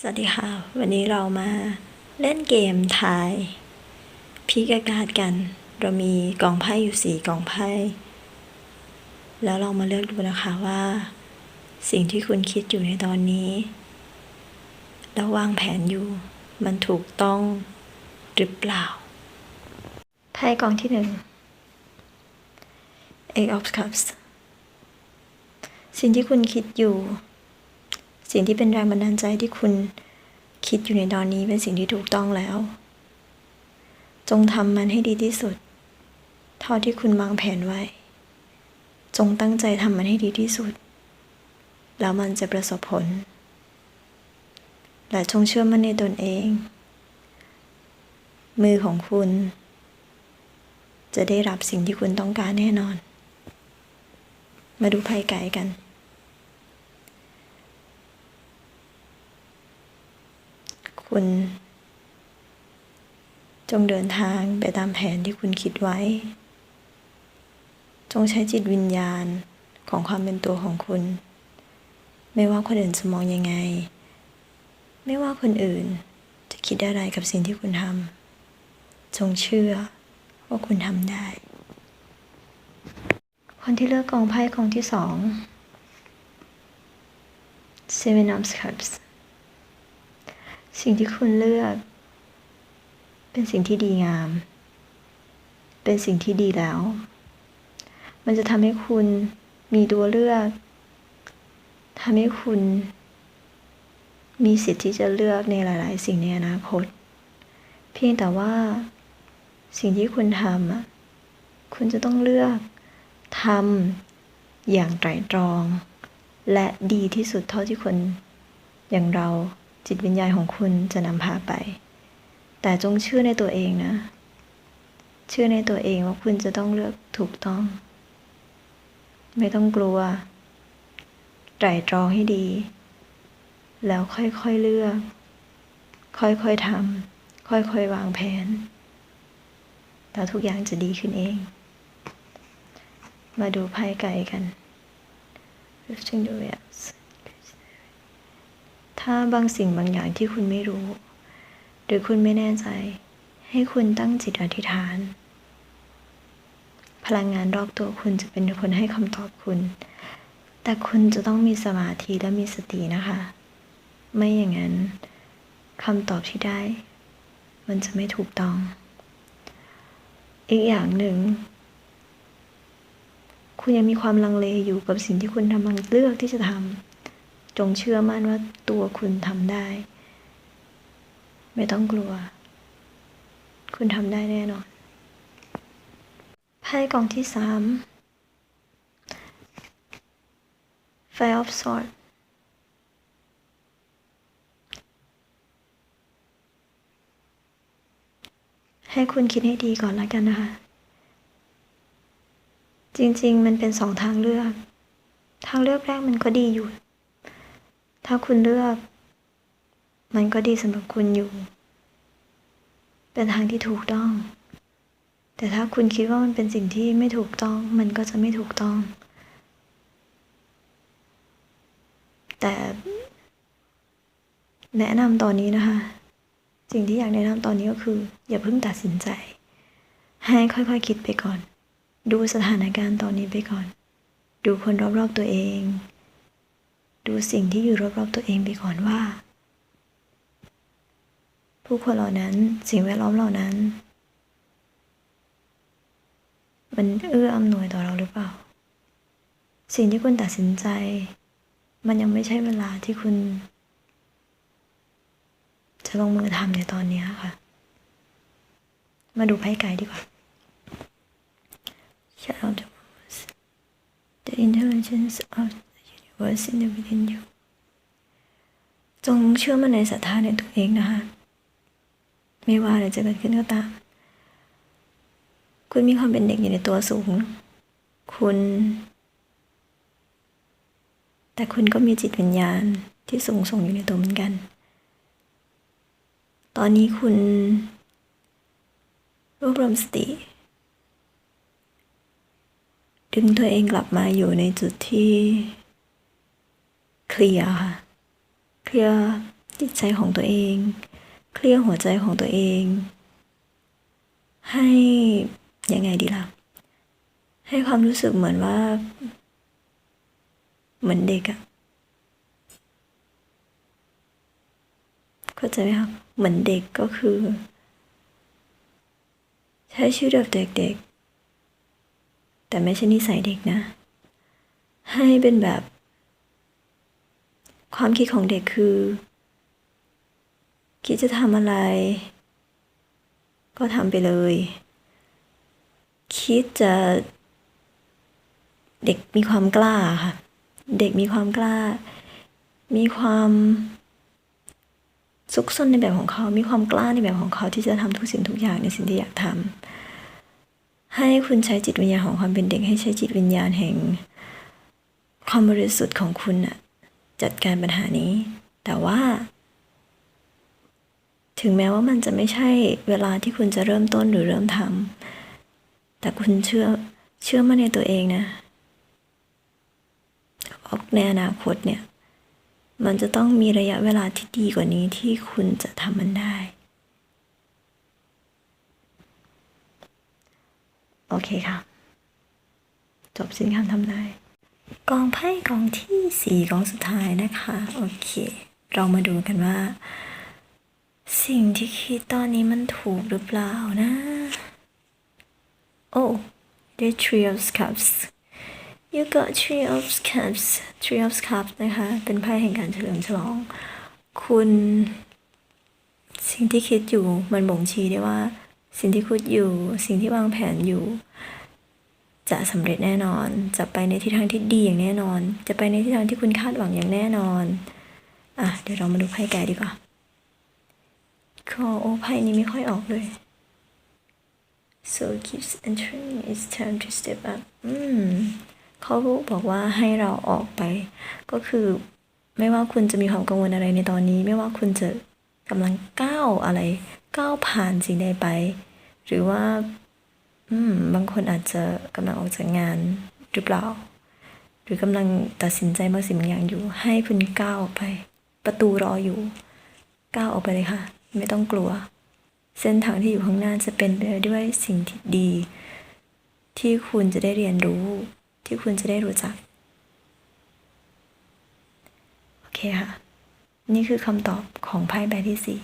สวัสดีค่ะ วันนี้เรามาเล่นเกมทายพิกากาศกัน เรามีกองไพ่อยู่สี่กองไพ่ แล้วเรามาเลือกดูนะคะว่า สิ่งที่คุณคิดอยู่ในตอนนี้ แล้ววางแผนอยู่ มันถูกต้องหรือเปล่า ไพ่กองที่หนึ่ง Eight of Cups สิ่งที่คุณคิดอยู่ สิ่งที่เป็นแรงบันดาลใจที่คุณคิดอยู่ในตอนนี้เป็นสิ่งที่ถูกต้องแล้ว จงทำมันให้ดีที่สุด เท่าที่คุณวางแผนไว้ จงตั้งใจทำมันให้ดีที่สุด แล้วมันจะประสบผล และจงเชื่อมั่นในตนเอง มือของคุณ จะได้รับสิ่งที่คุณต้องการแน่นอน มาดูไพ่ไก่กัน คุณ จงเดินทางไปตามแผนที่คุณคิดไว้ จงใช้จิตวิญญาณของความเป็นตัวของคุณ ไม่ว่าคนอื่นจะมองยังไง ไม่ว่าคนอื่นจะคิดอะไรกับสิ่งที่คุณทำจงเชื่อว่าคุณทำได้ คนที่เลือกกองไพ่กองที่สอง Seven of Cups สิ่งที่คุณเลือก เป็นสิ่งที่ดีงาม เป็นสิ่งที่ดีแล้ว มันจะทำให้คุณมีตัวเลือกทำให้คุณ มีสิทธิ์ที่จะเลือกในหลาย ๆ สิ่งในอนาคต เพียงแต่ว่า สิ่งที่คุณทำคุณจะต้องเลือกทำอย่างไตร่ตรอง และดีที่สุดเท่าที่คนอย่างเรา จิตวิญญาณของคุณจะนำพาไป แต่จงเชื่อในตัวเองนะ เชื่อในตัวเองว่าคุณจะต้องเลือกถูกต้อง ไม่ต้องกลัวไตร่ตรองให้ดี แล้วค่อยๆเลือก ค่อยๆทำค่อยๆวางแผน แล้วทุกอย่างจะดีขึ้นเอง มาดูไพ่ไก่กัน Lifting the wheels ถ้าบางสิ่งบางอย่างที่คุณไม่รู้ หรือคุณไม่แน่ใจ ให้คุณตั้งจิตอธิษฐาน พลังงานรอบตัวคุณจะเป็นคนให้คำตอบคุณ แต่คุณจะต้องมีสมาธิและมีสตินะคะ ไม่อย่างนั้นคำตอบที่ได้ มันจะไม่ถูกต้อง อีกอย่างหนึ่ง คุณยังมีความลังเลอยู่กับสิ่งที่คุณกำลังเลือกที่จะทำ จงเชื่อมั่นว่าตัวคุณทำได้ ไม่ต้องกลัว คุณทำได้แน่นอนไพ่กองที่สาม Five of Swords ให้คุณคิดให้ดีก่อนแล้วกันนะคะ จริงๆ มันเป็นสองทางเลือก ทางเลือกแรกมันก็ดีอยู่ ถ้าคุณเลือก มันก็ดีสำหรับคุณอยู่ เป็นทางที่ถูกต้อง แต่ถ้าคุณคิดว่ามันเป็นสิ่งที่ไม่ถูกต้อง มันก็จะไม่ถูกต้อง แต่แนะนำตอนนี้นะคะ สิ่งที่อยากแนะนำตอนนี้ก็คือ อย่าเพิ่งตัดสินใจ ให้ค่อยๆคคิดไปก่อน ดูสถานการณ์ตอนนี้ไปก่อน ดูคนรอบๆตัวเอง ดูสิ่งที่อยู่รอบๆตัวเองไปก่อนว่า ผู้คนเหล่านั้นสิ่งแวดล้อมเหล่านั้น มันเอื้ออำนวยต่อเราหรือเปล่า สิ่งที่คุณตัดสินใจ มันยังไม่ใช่เวลาที่คุณ จะลงมือทำในตอนนี้ค่ะ มาดูไพ่ไก่ดีกว่า Shut out the voice. The intelligence of the universe in the within you. จงเชื่อมั่นในศรัทธาในตัวเองนะคะ ไม่ว่าอะไรจะเกิดขึ้นก็ตาม คุณมีความเป็นเด็กอยู่ในตัวสูง คุณ แต่คุณก็มีจิตวิญญาณที่สูงส่งอยู่ในตัวเหมือนกัน ตอนนี้คุณ รวบรวมสติ ดึงตัวเองกลับมาอยู่ในจุดที่ เคลียร์ค่ะ เคลียร์จิตใจของตัวเอง เคลียร์หัวใจของตัวเอง ให้ยังไงดีล่ะ ให้ความรู้สึกเหมือนว่า เหมือนเด็กอะเข้าใจไหมครับเหมือนเด็กก็คือ ใช้ชีวิตแบบเด็กๆ แต่ไม่ใช่นิสัยเด็กนะ ให้เป็นแบบ ความคิดของเด็กคือ คิดจะทำอะไร ก็ทำไปเลย คิดจะ เด็กมีความกล้าค่ะ เด็กมีความกล้า มีความซุกซนในแบบของเขา มีความกล้าในแบบของเขาที่จะทำทุกสิ่งทุกอย่างในสิ่งที่อยากทำให้คุณใช้จิตวิญญาณของความเป็นเด็ก ให้ใช้จิตวิญญาณแห่งความบริสุทธิ์ของคุณน่ะ จัดการปัญหานี้ แต่ว่า ถึงแม้ว่ามันจะไม่ใช่เวลาที่คุณจะเริ่มต้นหรือเริ่มทำแต่คุณเชื่อเชื่อมั่นในตัวเองนะออกในอนาคตเนี่ย มันจะต้องมีระยะเวลาที่ดีกว่านี้ที่คุณจะทำมันได้ โอเคค่ะ จบสิ้นคำทำนาย กองไพ่กองที่สี่กองสุดท้ายนะคะ โอเค เรามาดูกันว่า สิ่งที่คิดตอนนี้มันถูกหรือเปล่านะ โอ้ the three of cups you got three of cups three of cups นะคะ เป็นไพ่แห่งการเฉลิมฉลอง คุณ สิ่งที่คิดอยู่มันบ่งชี้ได้ว่า สิ่งที่คิดอยู่ สิ่งที่วางแผนอยู่ จะสำเร็จแน่นอน จะไปในทิศทางที่ดีอย่างแน่นอน จะไปในทิศทางที่คุณคาดหวังอย่างแน่นอน อะ เดี๋ยวเรามาดูไพ่แก่ดีกว่าขอโอไพ่นี้ไม่ค่อยออกเลย so keeps entering it's time to step up อืมเขาบอกว่าให้เราออกไป ก็คือไม่ว่าคุณจะมีความกังวลอะไรในตอนนี้ ไม่ว่าคุณจะกำลังก้าวอะไร ก้าวผ่านสิ่งใดไป หรือว่า อืม บางคนอาจจะกำลังออกจากงานหรือเปล่า หรือกำลังตัดสินใจบางสิ่งบางอย่างอยู่ ให้คุณก้าวออกไป ประตูรออยู่ ก้าวออกไปเลยค่ะ ไม่ต้องกลัว เส้นทางที่อยู่ข้างหน้าจะเป็นไปด้วยสิ่งที่ดี ที่คุณจะได้เรียนรู้ ที่คุณจะได้รู้จัก โอเคค่ะ นี่คือคำตอบของไพ่ใบที่สี่